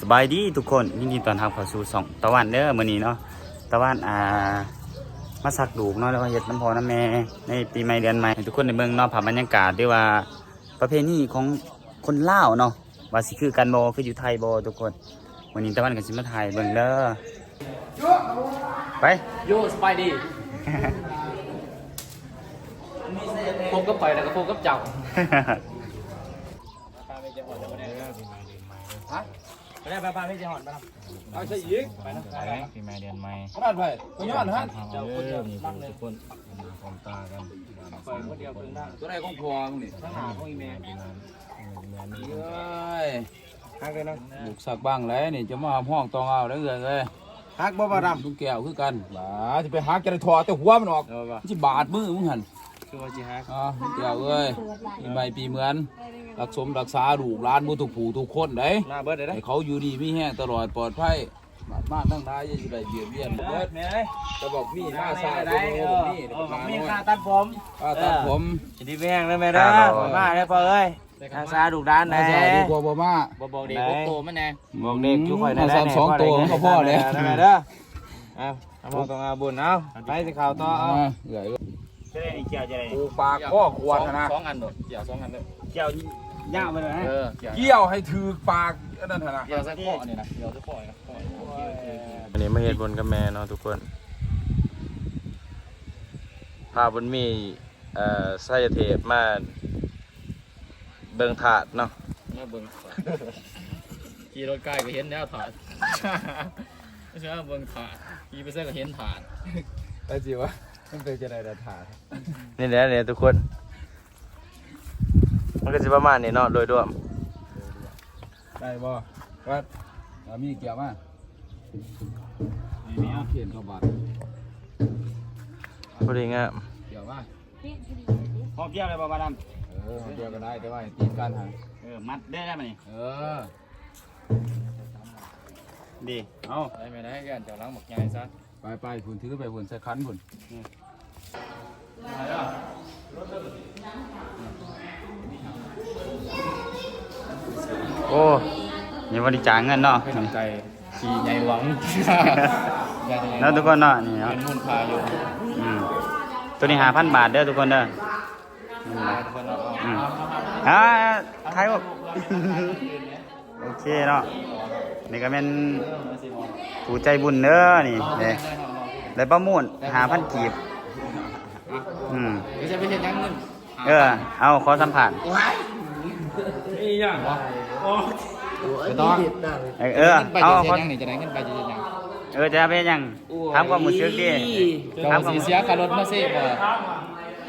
สบายดีทุกคนยินดีต้อนรับเข้าสู่สองตะวันเด้อมื้อนี้เนาะตะวันอ่ามาสักดูกเนาะแล้วก็เฮ็ดน้ำพอน้ำแม่ในปีใหม่เดือนใหม่ให้ทุกคนในเมืองเนาะภาพบรรยากาศด้วยว่าประเพณีของคนลาวเนาะว่าสิคือกันบ่คืออยู่ไทยบ่ทุกคนวันนี้ตะวันก็สิมาถ่ายเบิ่งเด้อไปโย่สบายดีพบกับไปแล้วก็พบกับเจ้าฮะ ไปได้ไปไปไม่จะหอนไปนะเอาใช่อีกไปนะไปนะปีใหม่เดือนใหม่ขนาดไปไปย้อนฮะทำเจ้าเอาคนเรื่เดียอวงนี้นั่งเลยทุกคนมาพร้อมตากันไปคนเดียวเพิ่งนั่งตัวไหนของพอมึงนี่ข้างหน้าของอีเมลปีใหม่เดือนนี้เอ้ยฮักเลยนะลูกสักบ้างแล้วนี่จะมาห้องตองเอาแล้วเกินเลยฮักบ่บ่ดลุงแก้วคือกันบ้าจะไปฮักจะได้ถอดแต่หัวมันออกที่บาดมือมึงหัน คือว่าจีฮักอ่าลุงแก้วเอ้ยปีใหม่ปีเหมือน รักสมรักษาลูกหลานบุทุกผู้ทุกคนเด้หน้าเบิร์ดเลยนะให้เขาอยู่ดีมีแห้งตลอดปลอดภัยบาดมากทั้งร้ายอย่าอยู่ใดเบียดเบียนเบิดแม่จะบอกมีมาซาตัวโน้มีเดี๋ยวมามีโน่นค่าตัดผมอ่าตัดผมจะดีแม่งเลยแม่เด้อมาได้พอเอ้ยทางซ้ายดูด้านไหนมาซาดีกว่าบ่มา บ่บอกเด็กบ่โตมันแน่บอกเด็กอยู่ข่อยได้สองตัวของพ่อเลยแม่เด้อเอาทำต้องเอาบุญเอาไปสิข่าวต่อเอา อ่าเหนื่อย จะได้เกี่ยวจะได้ปูปลาข้อควรนะสองอันโดดเกี่ยวสองอันเลยเกี่ยวยาวไปเลยนะเออเกี่ยวเกี่ยวให้ถือปลาอันนั่นเถอะนะเกี่ยวสักข้อนี่นะเกี่ยวสักข้อนะวันนี้มาเฮ็ดบนกับแม่เนาะทุกคนพาบนมีเอ่อไส้เทปมาเบิ่งถาดเนาะมาเบิ่งขี่รถใกล้ก็เห็นแล้วถาดไม่ใช่ว่าเบิ่งถาดขี่ไปเส้นก็เห็นถาดไอ้จิวะ มันเป็นจะได้แต่ถาดนี่แหละเนี่ยทุกคน มันก็สิประมาณนี้เนาะโดยรวมได้บ่วัดเอามีเกี่ยวมานี่เขียนเข้าบัตรพอดีงามเกี่ยวมาพอเกี่ยวเลยบ่บาดเออเกี่ยวก็ได้แต่ว่าตีนกันหันำเออ มัดได้ได้ไหมนี่เออ ดี เอาได้ไหมได้กันเจ้าล้างหมกใหญ่ซะ ไปไปผุนถือไปผุนใส่คันผุนโอ้นี่บริจาคเงินเนาะให้ทำใจขี่ใหญ่หวัง แล้วทุกคนเนาะนี่เนาะเป็นมูลค่าอยู่อืมตัวนี้หาพันบาทเด้อทุกคนเด้ออืมอ่าถ่ายรูปโอเคเนาะ นี่ก็เป็นผู้ใจบุญเด้อนี่เด้ได้ประมูลหาพันกีบ อืมไม่ใช่ไปเห็นยังเงินเออ เอาขอสัมผัสนี่ยังไม่ต้องเออ เออไปเอาจะขอเห็นยังนี่จะได้เงินไปจะเห็นยังเออจะเป็นยังทำความมือซึกดิเจ้าสีเสียค่ารถมาเซ่บ่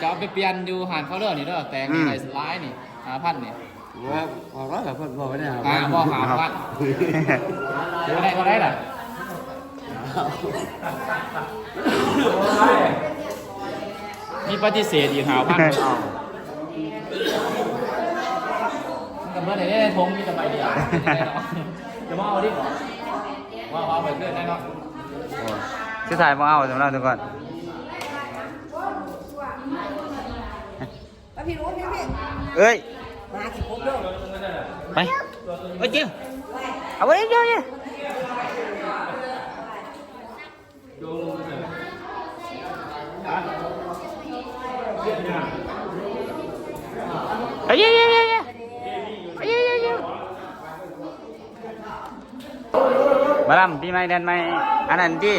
จะเอาไปเปลี่ยนอยู่หานเขาเด้อนี่เด้อแต่งนี่ไรสไลด์นี่หาพันนี่ ว่าพอแล้วเพิ่นบ่ได้หาหาบ่หาพันก็ได้ก็ได้ล่ะมีปฏิเสธอีกหาพันกับเมื่อไหร่ได้ทงมีแต่ใบเดียวจะมาเอาดิบ่ว่าเอาไปเรื่อยได้เนาะชื่อถ่ายมาเอาสำหรับทุกคนพี่รู้พี่พี่เอ้ย ไปไปเจียวเอาไว้เจียวเนี่ยเอ้ยเอ้ยเอ้ยเอ้ยเอ้ยเอ้ยมาลำปีใหม่เดือนใหม่อันนั้นที่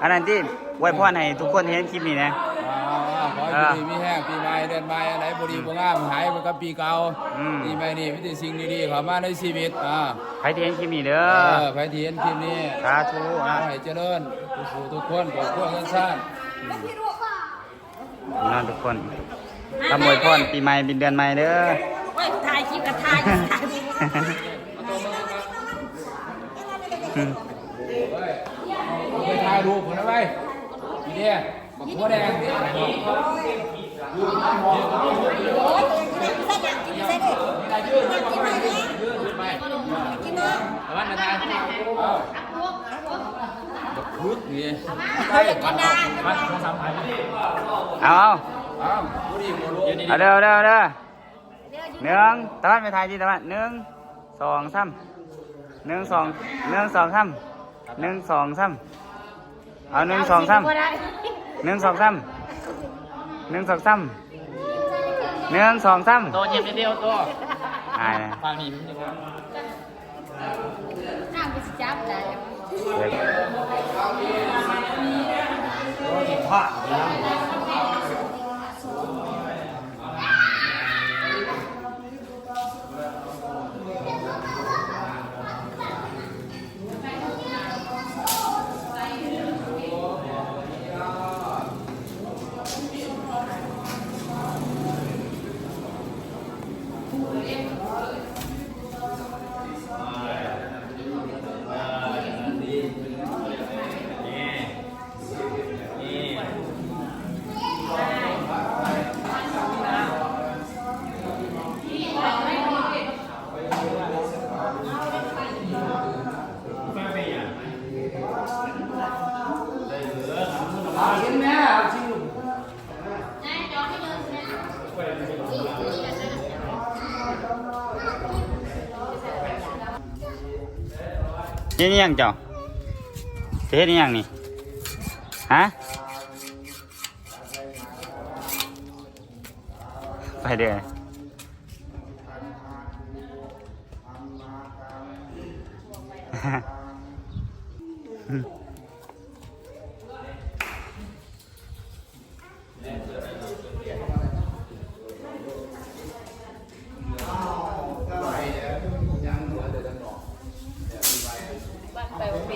อันนั้นที่ไว้พ่อให้ทุกคนเห็นคลิปนี้นะขอให้มีแห้งปีใหม่ เดือนใหม่อันไหนบุรีบุงามหายไปกับปีเก่าอืมปีใหม่นี่มีแต่สิ่งดีๆเข้ามาในชีวิตอ่าใครที่เห็นคลิปนี้เด้เอออใครที่เห็นคลิปนี้สาธุขอนะให้เจริญทุกผู้ทุกคนขอบคุณเงินชาติ พี่น้องทุกคนขโมยพรปีใหม่เป็นเดือนใหม่เด้อโอ้ยถ่ายคลิปกับถ่ายถ่ายไปถ่ายรูปคนนะไปนี่เดียบักหัวแดงนี่ โอ้ยกินเส้นอย่างกินเส้นดิกินไหนดิกินเนาะ แต่ว่านาทาน พึก นี่เขาอยากกินได้เอา เอาอ้าวบุรีบุรีเอาเด้อเอาเด้อเอาเด้อหนึ่งตะวันไปถ่ายที่ตะวันหนึ่งสองสามหนึ่งสองหนึ่งสองสามหนึ่งสองสามเอาหนึ่งสองสามบ่ได้หนึ่งสองสามหนึ่งสองสามหนึ่งสองสามตัวเย็บนิดเดียวตัวอายนะฟังนี่มันจะว่าน้ำไปสิจับได้เด็ กนี่ยังเจ้าจะเฮ็ดนี่ยังนี่ฮะไปเด้อไป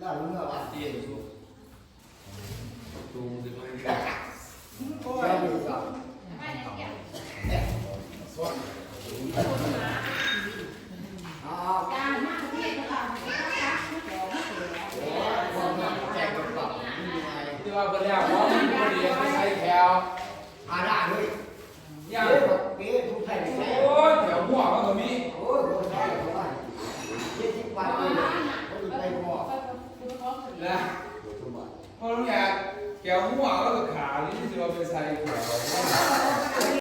นคุ้มมันคุ้ม Hãy subscribe cho kênh Ghiền Mì Gõ Để không bỏ lỡ